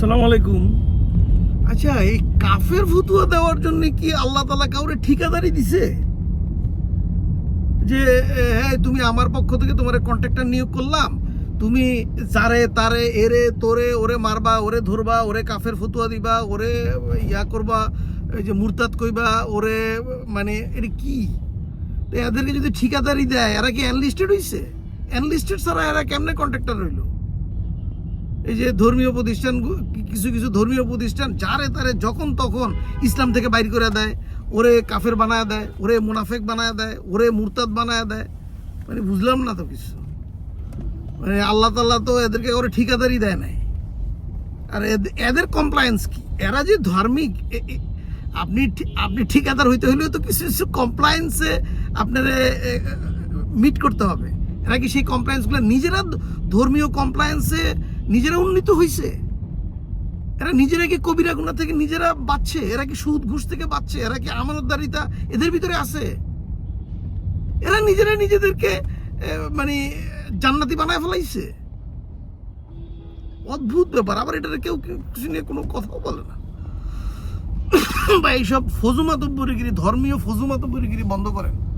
আসসালামু আলাইকুম। আচ্ছা এই কাফের ফতুয়া দেওয়ার জন্য কি আল্লাহ তালা কাউরে ঠিকাদারি দিছে? যে হ্যাঁ তুমি আমার পক্ষ থেকে তোমার কন্ট্রাক্টর নিয়োগ করলাম। তুমি যারে, তারে, এরে, তোরে, ওরে মারবা, ওরে ধরবা, ওরে কাফের ফতুয়া দিবা, ওরে ইয়া করবা, এই যে মুরতাদ কইবা, ওরে মানে এটা কি? এদেরকে যদি ঠিকাদারি দেয়, এরা কি অ্যানলিস্টেড হইছে? অ্যানলিস্টেড ছাড়া এরা কেমনে কন্ট্রাক্টর হইল? এই যে ধর্মীয় প্রতিষ্ঠান কিছু কিছু ধর্মীয় প্রতিষ্ঠান, যারে তারে যখন তখন ইসলাম থেকে বাইর করে দেয়, ওরে কাফের বানায় দেয়, ওরে মুনাফেক বানায় দেয়, ওরে মুরতাদ বানায় দেয় মানে বুঝলাম না তো কিছু। মানে আল্লাহ তাল্লাহ তো এদেরকে ওরে ঠিকাদারি দেয় নাই। আর এদ- এদের কমপ্লায়েন্স কি? এরা যে ধার্মিক আপনি আপনি ঠিকাদার হইতে হলেও তো কিছু কিছু কমপ্লায়েন্সে আপনার মিট করতে হবে। এরা কি সেই কমপ্লায়েন্সগুলো নিজেরা ধর্মীয় কমপ্লায়েন্সে নিজেরা উন্নীত হয়েছে এরা নিজেরা কি কবিরা গুণা থেকে নিজেরা বাঁচছে? এরা কি সুদ ঘুষ থেকে বাঁচছে? এরা কি আমানতদারিতা এদের ভিতরে আছে? এরা নিজেরা নিজেদেরকে মানে জান্নাতি বানায় ফেলাইছে। অদ্ভুত ব্যাপার। আবার এটা কেউ কেউ কিছু নিয়ে কোনো কথাও বলে না। বা এইসব ফজুমাতব্বরিগিরি, ধর্মীয় ফজুমাতব্বরিগিরি বন্ধ করেন।